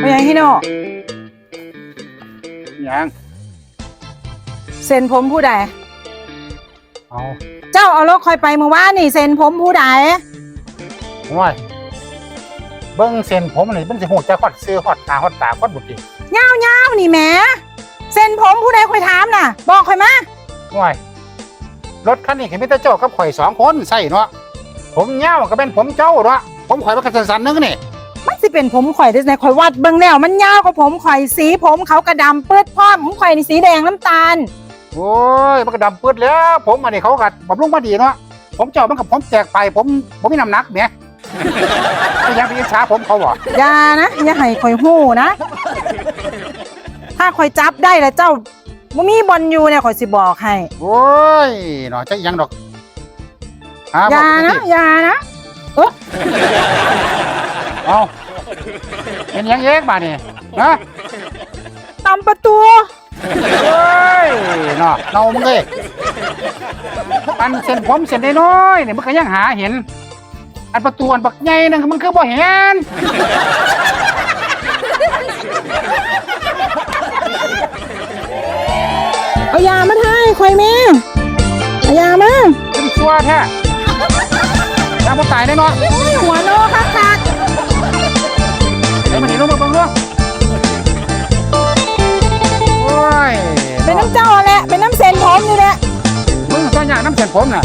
ไปยังฮิโนยังเซ็นผมผู้ใด เอาเจ้าเอารถคอยไปเมื่อวานนี่เซ็นผมผู้ใดห่วยเบิ้งเส้นผมนี่มันสิหูจะฮอดซื้อฮอดตาฮอดตาฮอดบุตรีเงาเงานี่แหมเซ็นผมผู้ใดคอยถามน่ะ บอกคอยมาห่วยรถคันนี้ก็มีแต่เจ้ากับข่อยสองคนใส่เนาะผมเงาวก็เป็นผมเจ้าเนาะ ผมข่อยมันก็สั้นๆนึงนี่มันสิเป็นผมข่อยได้ไงข่อยวัดเบิ่งแล้วมันยาวกว่าผมข่อยสี ผมเขากระดำเปื้ดพร้อมผมข่อยนี่สีแดงน้ำตาล โอ้ยมันก็ดำปืดแล้ว ผมอันนี้เขากัดบำรุงมาดีเนาะผมเจ้ามันกับผมแจกไป ผมผมมีน้ำหนักเนี่ยไม่อยากไปอิจฉาผมเขาบ่อย่านะอย่าให้ข่อยหู้นะ ถ้าข่อยจับได้แล้วเจ้าบ่มีบอลอยู่เนี่ยข่อยสิบอกให้โอ้ยเนาะจะอิหยังดอกหาอย่าบอกนะสิอย่านะ เอาเป็นหยังเอกมานี่ฮะตำประตูโอ้ยเนาะเนามึงเลยอันเส้นผมเส้นน้อยๆเนี่ยมันก็ยังหาเห็น อันประตูอันบักใหญ่นึงมันคือบ่เห็นเอายามาให้ข่อยแม่เอายามาเป็นชัวแท้ยังบ่ตายแน่เนาะหัวโลคักคักเดี๋ยวมันนี่ลงมาเบิ่งดูโอ้ยๆเป็นน้ำเจ้าแหละ เป็นน้ำเซนผมนี่แหละมึงตัวอย่างน้ำเส้นผมน่ะ